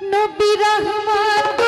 Nabi Rahman